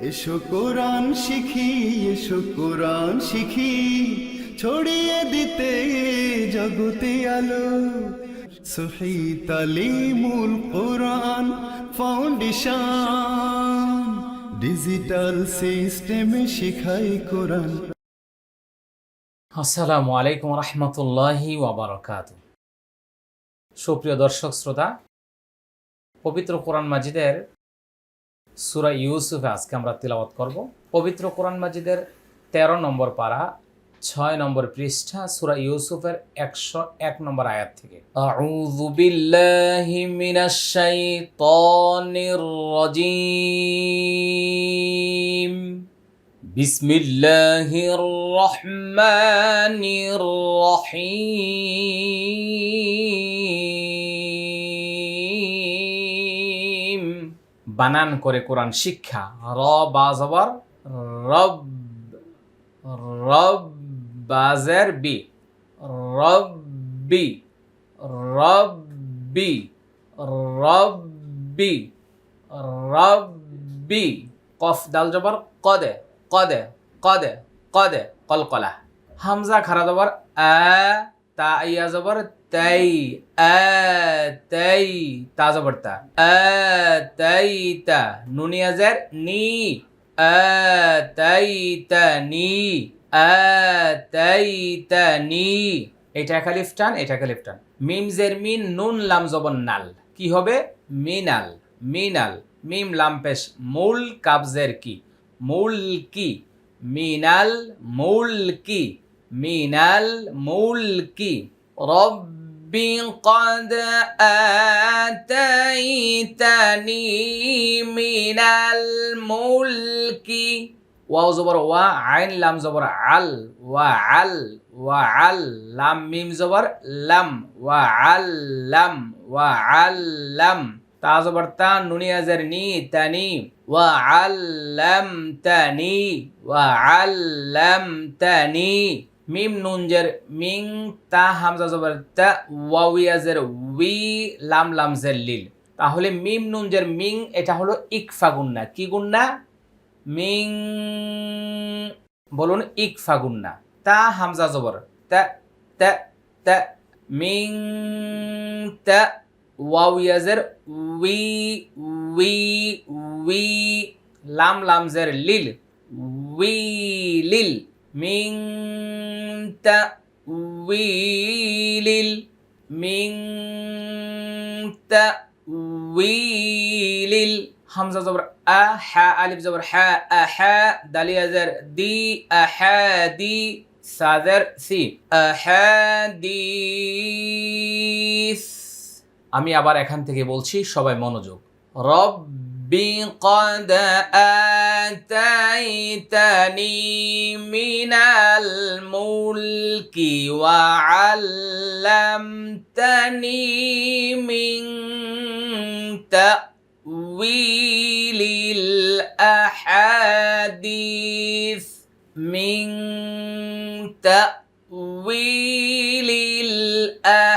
এসো কোরআন শিখি, এসো কোরআন শিখি। ছড়িয়ে দিতে জগতে আলো। সহি তালিমুল কোরআন ফাউন্ডেশন। ডিজিটাল সিস্টেমে শিখাই কোরআন। আসসালামু আলাইকুম রহমতুল্লাহি ওবরাকাত সুপ্রিয় দর্শক, শ্রোতা, পবিত্র কোরআন মাজিদের সুরা ইউসুফে আজকে আমরা তিলাওয়াত করব। পবিত্র কোরআন মাজিদের তেরো নম্বর পারা, ছয় নম্বর পৃষ্ঠা, সুরা ইউসুফের একশো এক নম্বর আয়াত থেকে। আউযু বিল্লাহি মিনাশ বানান করে কোরআন শিক্ষা। র বাজবর রব রব বাজের বি রব্বি রব্বি রব্বি রব্বি কফ, দাল, জবর, কদে কদে কদে কদে, কলকলা। হামজা, খারা, জবর, আ তা ইয়া জবর তাই তাই, তা জবর তা তাই তা নুনিয়া জের নি তাই তা নি, আ, তাই তা নি। এটা খালিফ টান, এটা খালিফ টান। মিম জের মিন, নুন লাম জবর নাল। কি হবে? মিনাল মিনাল, মিম লাম পেশ মূল কাবজের কি? মুলকি মিনাল মুলকি মিনাল মুলকি রব্বি قد آتيتني من الملك ওয়াও জবর ওয়া আইন লাম জবর আল ওয়া আল ওয়া আল লাম মিম জবর লাম ওয়া আল লাম ওয়া আল লাম তা জবর তা নুনিয়াজের নি তানি ওয়া আল্লাম তানি ওয়া আল্লাম তানি মিম নুনজের মিং তা হামজা জবর তা ওয়াউয়াজের উই লাম লাম জের লিল। তাহলে মিম নুনজের মিং এটা হলো ইকফা গুন্না। কি গুন্না? মিং বলুন ইকফা গুন্না। তা হামজা জবর তা তা তা, মিং তা ওয়াও ইয়াজের উই উই উই, লাম লাম জের লিল, উই লিল। মিং তা উই লিল হামজা জবর আ হা আলিফ জবর হা আ হা দালিয়া জের দি আ হা দি সাদের সি আ হা দিস আমি আবার এখান থেকে বলছি, সবাই মনোযোগ। بقد آتيتني من الملك وعلمتني من تأويل الأحاديث من تأويل الأحاديث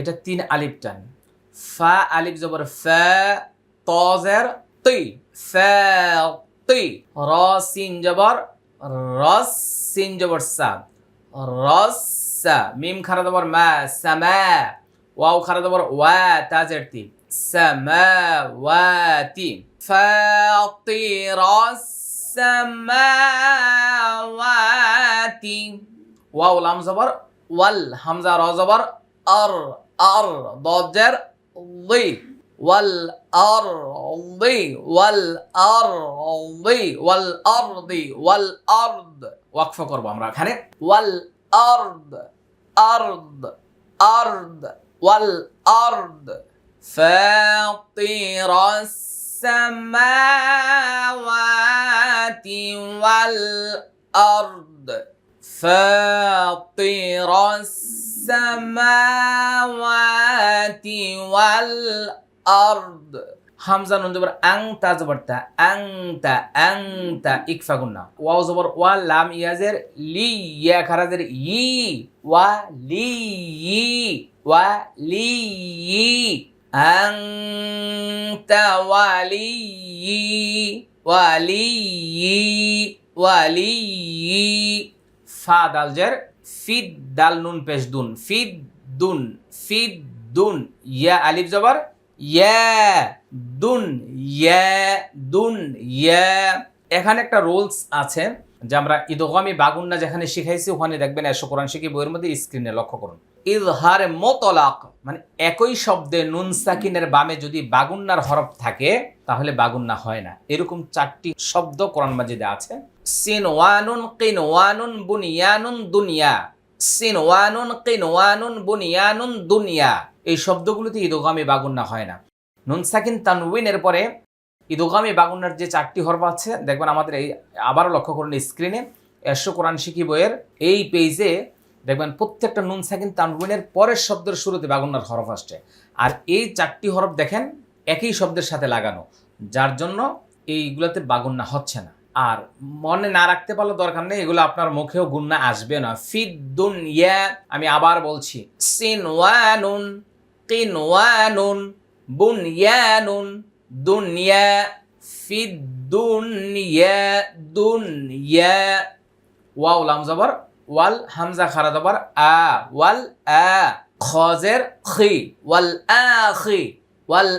এটা তিন আলিফ টান। ফা আলিফ জবর ফের তুই তুই রসিন জবর রস সিন জবর সা। রস সা। মিম খারা জবর মা সামা ওয়াও খারা জবর ওয়া, তাজের তি। সামাওয়াতি ফাতিরাস সামাওয়াতি ওয়াও লাম জবর ওয়াল, হামজা র জবর আর আর দজের ضي والأرض والأرض والأرض والأرض ওয়াকফ করব আমরা এখানে والأرض أرض أرض والأرض فاطر السماوات والأرض فاطر السماوات والأرض হামজা নুন জবর আং তা জবর তা আং তা আং তা ইকফা গুন্না ওয়াও জবর ওয়া লাম ইয়াজের লি ইয়া খারাজের ই ওয়া লি ই ওয়া লি ই আং তা ওয়ালি ওয়ালি ওয়ালি ফা দাল জের, ফিদ দাল নুন পেশ দুন। ফিদ দুন ফিদ দুন, ইয়া আলিফ জবর, ইয়া দুন ইয়া দুন, ইয়া। এখানে একটা রোলস আছে যে আমরা ইদগামি বাগুন্না যেখানে শিখাইছি, ওখানে দেখবেন এসো কোরআন শিখি বইয়ের মধ্যে স্ক্রিনে লক্ষ্য করুন। ইজহারে মোতলাক মানে একই শব্দে নুন সাকিনের বামে যদি বাগুন্নার হরফ থাকে, তাহলে বাগুন্না হয় না। এরকম চারটি শব্দ কোরআন মাজিদে আছে। সিন ওয়ানুন কিন ওয়ানুন বুনিয়ানুন দুনিয়া। সিন ওয়ানুন কিন ওয়ানুন বুনিয়ানুন দুনিয়া। এই শব্দগুলোতে ইদগামি বাগুন্না হয় না। নুন সাকিন তানউইনের পরে ইদগামি বাগুন্নার যে চারটি হরফ আছে, দেখবেন আমাদের এই আবারও লক্ষ্য করুন স্ক্রিনে এসো কোরআন শিখি বইয়ের এই পেজে দেখবেন প্রত্যেকটা নুন সাকিন তানউইনের পরের শব্দের শুরুতে বাগুন্নার হরফ আসছে। আর এই চারটি হরফ দেখেন একই শব্দের সাথে লাগানো। যার জন্য এইগুলোতে বাগুন্না হচ্ছে না। আর মনে না রাখতে পারলে দরকার নেই, এগুলো আপনার মুখেও গুন্না আসবে না। ফিদ দুন ইয়া আমি আবার বলছি সিন ওয়ানুন কিন ওয়ানুন বুন ইয়ানুন দুনিয়া, ফিদ দুনিয়া দুনিয়া, ওয়াও, লাম জবর, ওয়াল হামজা, খারা জবর, আ, ওয়াল আ, খজের খি, ওয়াল আখি ওয়াল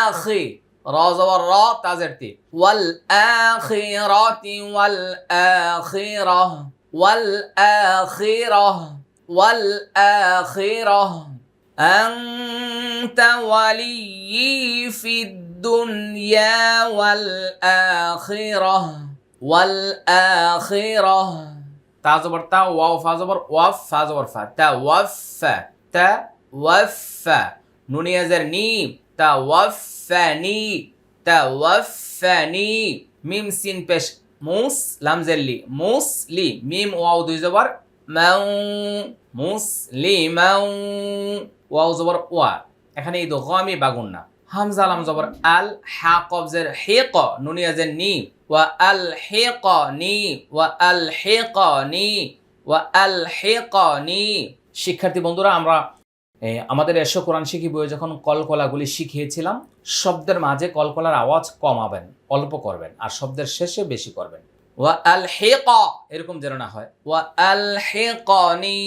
আখি را زبر را بتاع زرتين والآخرة والآخرة والآخرة والآخرة. أنت وليي في الدنيا والآخرة والآخرة. تا زبر تا واو فا زبر وف فا زبر فا. تا وف تا وف. نون يزر نيم. তাওয়াফানি তাওয়াফানি, মিম সিন পেশ, মুস লামজেল্লি মুসলি মিম ওয়াও দুই জবর, মাউ মুসলিমাউ ওয়াও জবর ওয়া। এখানে এই দোকামি বাগুন না। হামজা লাম জবর, আল হা কবজের হে ক নুনিয়াজের নি, ওয়া আল হে ক নি, ওয়া আল হে ক নি, ওয়া আল হে ক নি। শিক্ষার্থী বন্ধুরা, আমরা আমাদের এসো কোরআন শিখি বইয়ে যখন কলকলাগুলি শিখিয়েছিলাম, শব্দের মাঝে কলকলার আওয়াজ কমাবেন, অল্প করবেন, আর শব্দের শেষে বেশি করবেন। ওয়া আল হেক এরকম যেন না হয়। ওয়া আল হেকনি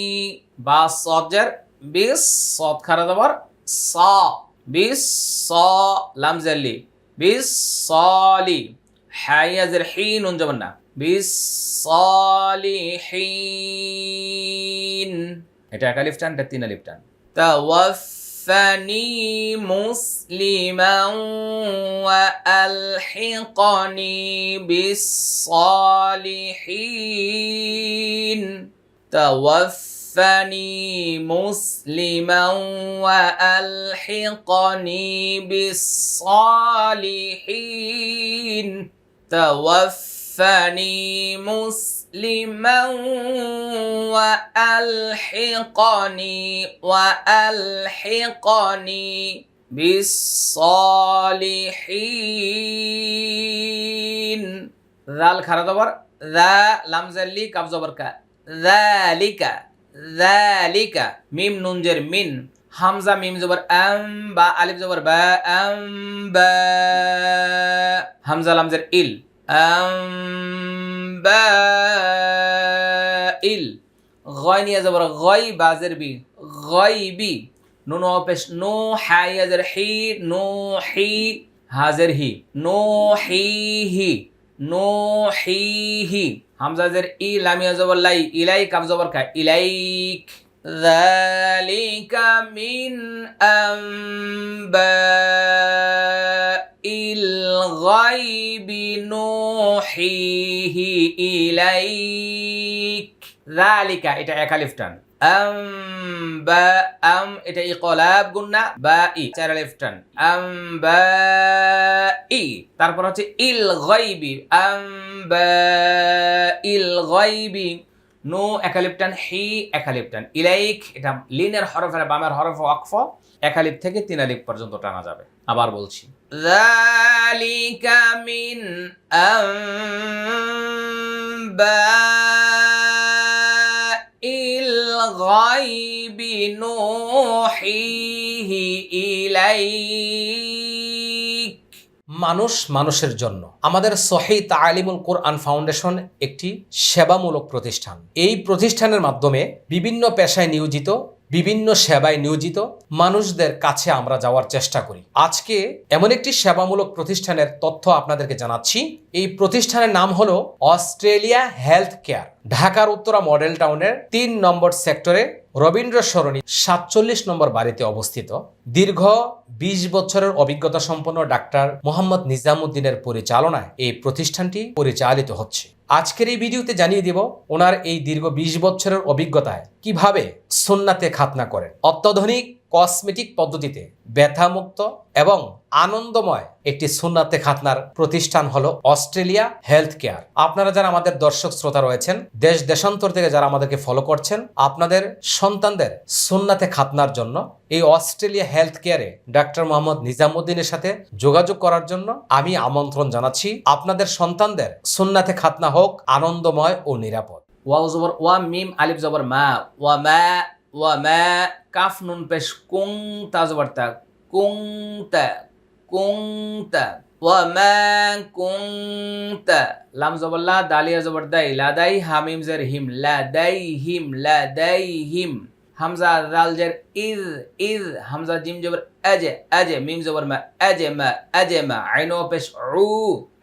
বা সবজের বিস সদ খারা দাবার, স, বিস, স, লাম জাল্লি বিস সলি হাইয়াজের হি নুন যাবেন না, বিস সলিহিন এটা এক আলিফ টান এটা তিন আলিফ টান توفني مسلما وألحقني بالصالحين. توفني مسلما وألحقني بالصالحين. توفني مسلما وألحقني وألحقني بالصالحين ذال خردبر ذا لم زلي كف زبر كا ذلك ذلك ميم نونجر من হামজা মিম জবর আম বা আলিফ জবর বা আম বা হামজা লামজের ইল আম বা ইল গয় নিয়ে জবর গয় বাজের বি গয় বি নুন পেশ নো হাইয়াজের হি নো হি হাজের হি নো হি হি নো হি হি হামজাজের ই লামিয়া জবর লাই ইলাই কাব জবর কা ইলাইক ذلك من أنباء الغيب نوحيه إليك ذلك এটা এক আলিফ টান আম বা আম এটা ইকলাব গুন্না বা ই চার আলিফ টান আম বা ই তারপর হচ্ছে ইল গাইবি আম বা ইল গাইবি নো একালিপ্টান হি একালিপ্টান ইলাইক এটা লিনের হরফের বামের হরফ ওয়াকফ এক আলিফ থেকে তিন আলিফ পর্যন্ত টানা যাবে আবার বলছি যালিকা মিন আম্বাইল গায়বি নূহিহি ইলাইক মানুষ মানুষের জন্য। আমাদের সহি তালিমুল কোরআন ফাউন্ডেশন একটি সেবামূলক প্রতিষ্ঠান। এই প্রতিষ্ঠানের মাধ্যমে বিভিন্ন পেশায় নিয়োজিত বিভিন্ন সেবায় নিয়োজিত মানুষদের কাছে আমরা যাওয়ার চেষ্টা করি। আজকে এমন একটি সেবামূলক প্রতিষ্ঠানের তথ্য আপনাদেরকে জানাচ্ছি। এই প্রতিষ্ঠানের নাম হলো অস্ট্রেলিয়া হেলথ কেয়ার ঢাকার উত্তরা মডেল টাউনের তিন নম্বর সেক্টরে রবীন্দ্র সরণি সাতচল্লিশ নম্বর বাড়িতে অবস্থিত। দীর্ঘ বিশ বছরের অভিজ্ঞতা সম্পন্ন ডাক্তার মোহাম্মদ নিজামুদ্দিনের পরিচালনায় এই প্রতিষ্ঠানটি পরিচালিত হচ্ছে। আজকের এই ভিডিওতে জানিয়ে দেব ওনার এই দীর্ঘ বিশ বছরের অভিজ্ঞতায় কীভাবে সোননাতে খাতনা করেন। অত্যাধুনিক কসমেটিক পদ্ধতিতে ব্যথামুক্ত এবং আনন্দময় একটি সুন্নাতে খাতনার প্রতিষ্ঠান হলো অস্ট্রেলিয়া হেলথ কেয়ার। আপনারা যারা আমাদের দর্শক শ্রোতা রয়েছেন, দেশ দেশান্তর থেকে যারা আমাদেরকে ফলো করছেন, আপনাদের সন্তানদের সুন্নাতে খাতনার জন্য এই অস্ট্রেলিয়া হেলথ কেয়ারে ডাক্তার মোহাম্মদ নিজামুদ্দিনের সাথে যোগাযোগ করার জন্য আমি আমন্ত্রণ জানাচ্ছি। আপনাদের সন্তানদের সুন্নাতে খাতনা হোক, আনন্দময় ও নিরাপদ। জবর, ওয়া মিম আলিফ জবর মা, ওয়া মা ওয়া মা কাফ নুন পেশ কুং তা জবর তা কুং তা কুং তা। ওয়া মা কুং তা। লাম জবর লা দালিয়া জবর দাই। লা দাই হামিম জের হিম। লা দাই হিম, লা দাই হিম। হামজা দাল জের ইজ ইজ হামজা জিম জবর আজে আজে। মিম জবর মা, আজে মা আজে মা। আইনো পেশ উ,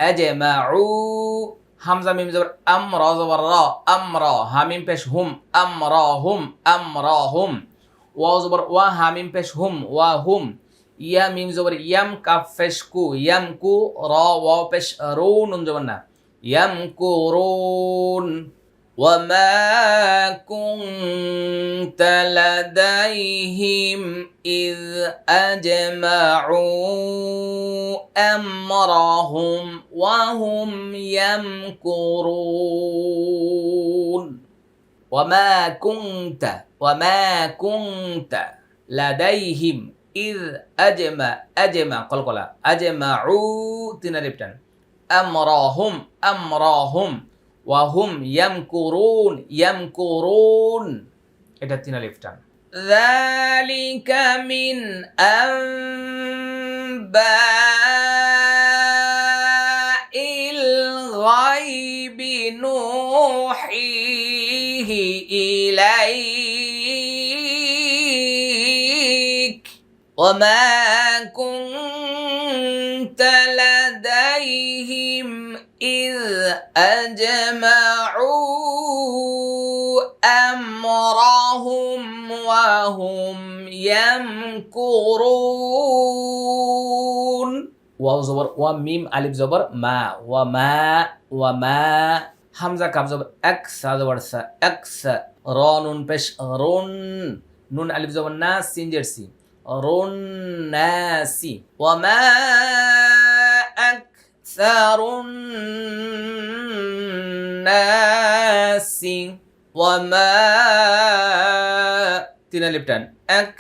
আজে মা উ। হামজা মিম জবর আম র জবর র আম র হামিম পেশ হুম আম র হুম আম র হুম ওয়া জবর ওয়া হামিম পেশ হুম ওয়া হুম ইয়া মিম জবর ইয়াম কাফ পেশ কু ইয়াম কু র ওয়া পেশ রু নুন জবর না ইয়াম কু রুন وما كنت لديهم إذ أجمعوا أمرهم وهم يمكرون وما كنت وما كنت لديهم إذ أجمع أجمع قل قل أجمعوا تنربتن أمرهم أمرهم ওয়াহুম ইয়ামকুরুন ইয়ামকুরুন এটা তিন আলিফ টান ذلك من أنباء الغيب نوحيه إليك. وما كنت لديهم إذ أجمعوا أمرهم وهم يمكرون واو زبر وميم ألف زبر ما وما وما حمزة كاف زبر أكس زبر س أكس را نون بش رون نون ألف زبر ناس سينجرسي رون ناسي وما أكثر ওয়ামা তিন আলিফ টান। এক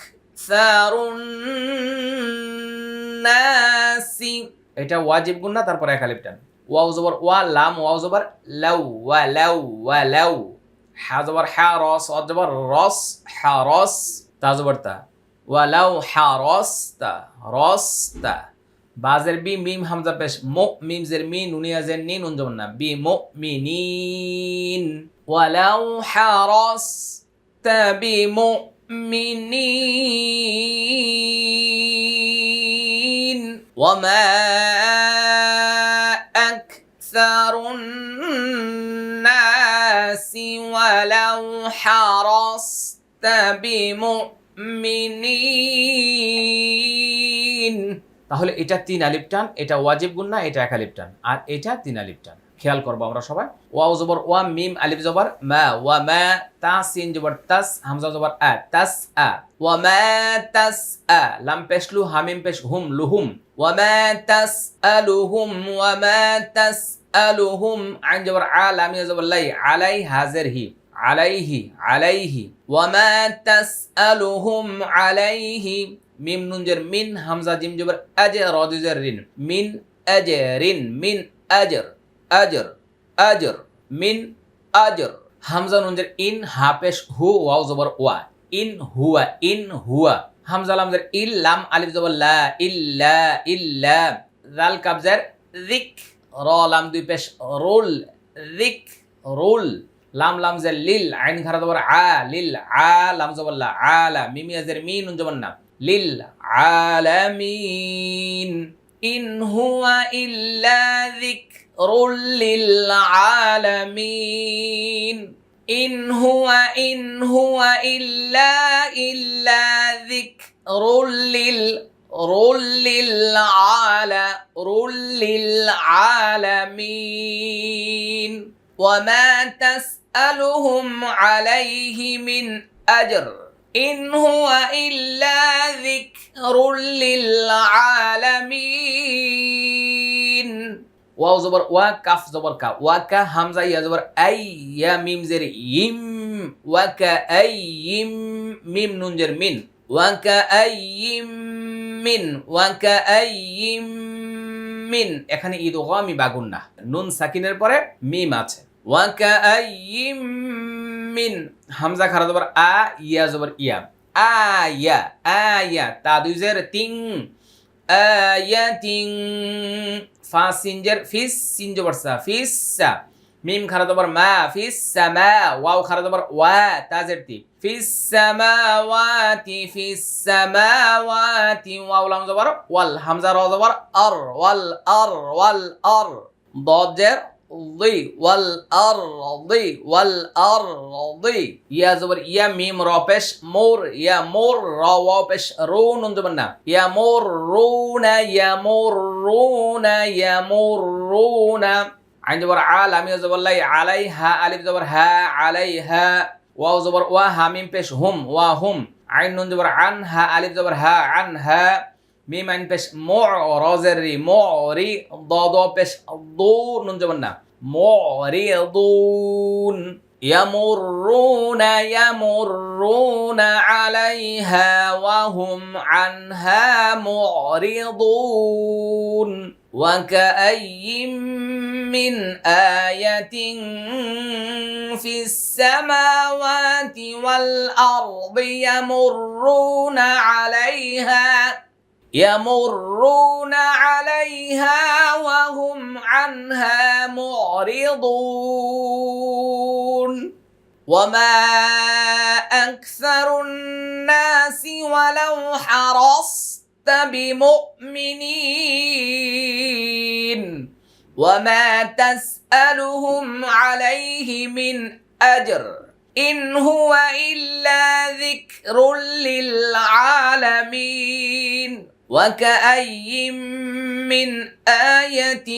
নাসি এটা ওয়াজিব গুণ না, তারপর এক আলিফ টান। ওয়াও জবর ওয়া, লাম ওয়াও জবর লাউ, ওয়া লাউ ওয়া লাউ। হা জবর হা, রস, অ জবর রস, হা রস, তা জবর তা। ওয়া লাউ, হা রস, তা রস, তা। বাজের বি, মিম, হামজা, পেশ। মো মিম জের মি, নুনিয়া জের নিন নুন জবর না। বি মো মি নিন ওয়ালাউ হারাস তাবি মুমিনিন ওয়ামা أكثر الناس ولو حرصت بمؤمنين তাহলে এটা তিন আলিফ টান এটা ওয়াজিব গুন্না এটা এক আলিফ টান আর এটা তিন আলিফ টান খেয়াল করব আমরা সবাই। ওয়া জবর, ওয়া, মিম, আলিফ জবর, মা, ওয়া, মা তাসিন জবর, তাস, হামজা জবর, আ, তাস, আ। ওয়া, মা, তাস, আ, লাম পেশলু হামিম, পেশ, হুম লুহুম ওয়া, মা, তাস আলুহুম ওয়া, মা, তাস আলুহুম আইন জবর, আ, লাম জবর, লাই, আলাই, হাজির, হি। আলাইহি আলাইহি ওয়া, মা, তাস আলুহুম আলাইহি মিম নুনজের মিন, হামজা, জিম, জবর আজে রজুজের রিন। মিন আজে রিন, মিন, আজর। আজর আজর, মিন, আজর। হামজা নুন জের ইন হাপেশ হু, ওয়াও জবর, ওয়া। ইন, হুয়া ইন, হুয়া। হামজা লাম জের ইল, লাম, আলিফ জবর, লা ইল্লা ইল্লা জাল কাবজার রিক, র, লাম, দুই পেশ, রোল, রিক, রোল। লাম লাম জের লিল, আইন খারা জবর, আ, লিল, আ, লাম জবর, লা আলা মিমি আজের মিন নুন জবর, না। লিল, আলামিন। ইন, হুয়া, ইল্লা যিকরুল للعالمين. إن هو إن هو إلا إلا ذكر لل رل العال رل العالمين وما تسألهم عليه من أجر. إن هو إلا ذكر للعالمين. ওয়াও জবর, ওয়া কাফ জবর কা, ওয়া কা হামজা ইয়া জবর, আই ইয়া মিম জের, ইম, ওয়া কা আই ইম মিম নুন জের মিন, ওয়া কা আই ইম মিন, ওয়া কা আই ইম মিন। এখানে ঈদ গামি বাগুন না, নুন সাকিনের পরে মিম আছে। ওয়া কা আই ইম মিন, হামজা খারা জবর আ ইয়া জবর ইয়া আয়া আয়া তা দুই জের তিং আয়াতিং ফা সিনজের ফিস সিনজো বর্ষা ফিসা মিম খারা দবর মা ফিস সামা ওয়াও খারা দবর ওয়া তাজের তি আরদি ওয়াল আরদি ওয়াল আরদি ইয়া জবর ইয়া মিম র পেশ মোর ইয়া মোর র ও পেশ রো নুন জবর না ইয়া মোর রো না ইয়া মোর রো না ইয়া মোর রো না আইন জবর আল আমি জবর লাই আলাই হা আলিফ জবর হা আলাই হা ওয়াও জবর ওয়া হামিম পেশ হুম ওয়া হুম আইন নুন জবর আন হা আলিফ জবর হা আন হা মিমান পেশ ম রজের রি ম রি দ দ পেশ দো নুন যাবেন না ম দুন يمرون يمرون عليها وهم عنها معرضون. وكأي من آية في السماوات والأرض يمرون عليها يمرون عليها وهم عنها معرضون. وما أكثر الناس ولو حرصت بمؤمنين. وما تسألهم عليه من أجر. إن هو إلا ذكر للعالمين. وكأي من آية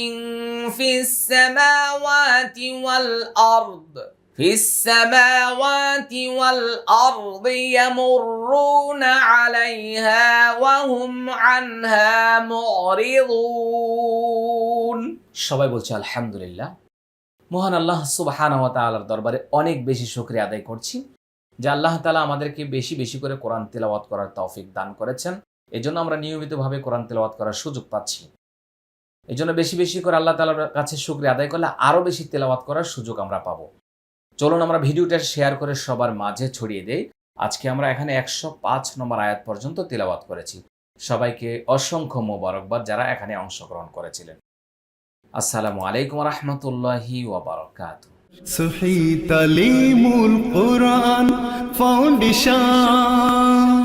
في السماوات والأرض في السماوات والأرض يمرون عليها وهم عنها معرضون সবাই বলছে আলহামদুলিল্লাহ মহান আল্লাহ সুবাহানা তাআলার দরবারে অনেক বেশি শুকরিয়া আদায় করছি যে আল্লাহ তাআলা আমাদেরকে বেশি বেশি করে কোরআন তেলাওয়াত করার তৌফিক দান করেছেন এজন্য আমরা নিয়মিতভাবে কোরআন তেলাওয়াত করার সুযোগ পাচ্ছি। এই জন্য বেশি বেশি করে আল্লাহ তালার কাছে শুক্রিয়া আদায় করলে আরও বেশি তেলাওয়াত করার সুযোগ আমরা পাবো। চলুন আমরা ভিডিওটা শেয়ার করে সবার মাঝে ছড়িয়ে দেই। আজকে আমরা এখানে একশো পাঁচ নম্বর আয়াত পর্যন্ত তেলাওয়াত করেছি। সবাইকে অসংখ্য মোবারকবাদ যারা এখানে অংশগ্রহণ করেছিলেন। আসসালামু আলাইকুম রহমতুল্লাহি ওবরাকাত সহি তালিমুল ফাউন্ডেশন।